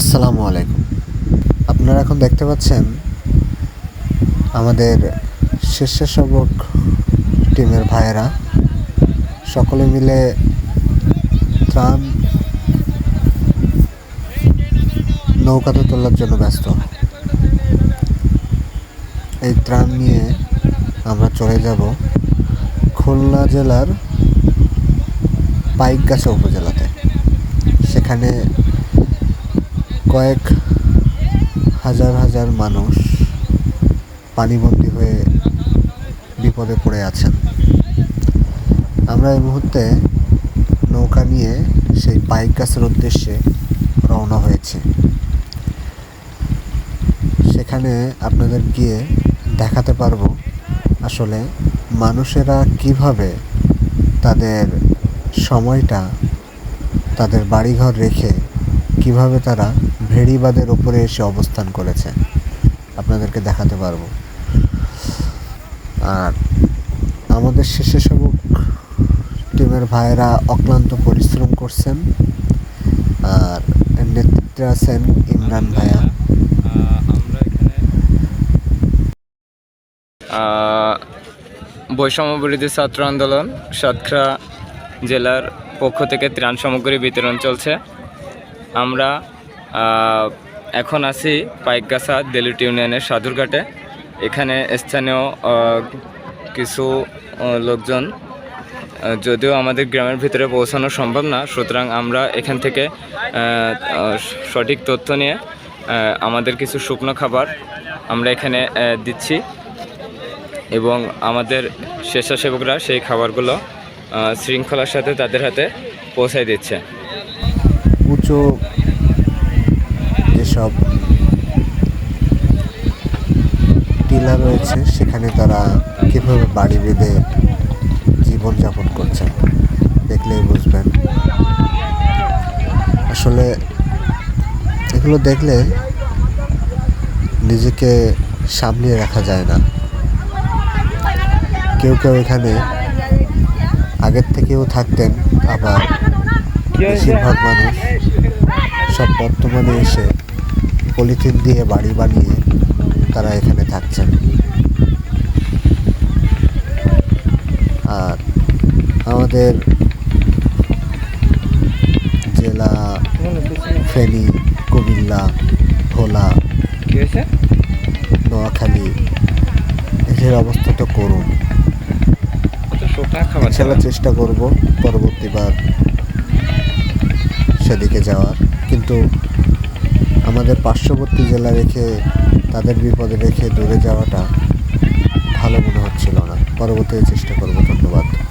আসসালামু আলাইকুম। আপনারা এখন দেখতে পাচ্ছেন আমাদের স্বেচ্ছাসেবক টিমের ভাইয়েরা। সকলে মিলে ত্রাণ নৌকাতে তোলার জন্য ব্যস্ত। এই ত্রাণ নিয়ে আমরা চলে যাব খুলনা জেলার পাইকগাছা উপজেলাতে। সেখানে কয়েক হাজার হাজার মানুষ পানিবন্দী হয়ে বিপদে পড়ে আছেন। আমরা এই মুহূর্তে নৌকা নিয়ে সেই পাইক গাছের উদ্দেশ্যে রওনা হয়েছি। সেখানে আপনাদের গিয়ে দেখাতে পারব আসলে মানুষেরা কীভাবে তাদের সময়টা, তাদের বাড়িঘর রেখে কীভাবে তারা ভেড়িবাদের উপরে এসে অবস্থান করেছে। আপনাদেরকে দেখাতে পারব। আর আমাদের স্বেচ্ছাসেবক টিমের ভাইয়েরা অক্লান্ত পরিশ্রম করছেন। আর নেতৃত্বে আছেন ইমরান ভাইয়া। আমরা বৈষম্য বিরোধী ছাত্র আন্দোলন সাতক্ষীরা জেলার পক্ষ থেকে ত্রাণ সামগ্রী বিতরণ চলছে। আমরা এখন আছি পাইকগাছা দেলুট ইউনিয়নের সাধুরঘাটে। এখানে স্থানীয় কিছু লোকজন যদিও আমাদের গ্রামের ভিতরে পৌঁছানো সম্ভব না, সুতরাং আমরা এখান থেকে সঠিক তথ্য নিয়ে আমাদের কিছু শুকনো খাবার আমরা এখানে দিচ্ছি। এবং আমাদের স্বেচ্ছাসেবকরা সেই খাবারগুলো শৃঙ্খলার সাথে তাদের হাতে পৌঁছায় দিচ্ছে। উঁচু যেসব টিলা রয়েছে, সেখানে তারা কীভাবে বাড়ি বেঁধে জীবনযাপন করছেন, দেখলেই বুঝবেন। আসলে এগুলো দেখলে নিজেকে সামলিয়ে রাখা যায় না। কেউ কেউ এখানে আগের থেকেও থাকতেন, আবার বেশিরভাগ মানুষ সব বর্তমানে এসে পলিথিন দিয়ে বাড়ি বানিয়ে তারা এখানে থাকছেন। আর আমাদের জেলা ফেনী কুমিল্লা ভোলা নোয়াখালী এদের অবস্থা তো করুন। ইনশাল্লাহ চেষ্টা করব পরবর্তীবার সেদিকে যাওয়ার। কিন্তু আমাদের পার্শ্ববর্তী জেলা রেখে তাদের বিপদে রেখে দূরে যাওয়াটা ভালো মনে হচ্ছিল না। পরবর্তীতে চেষ্টা করব, ধন্যবাদ।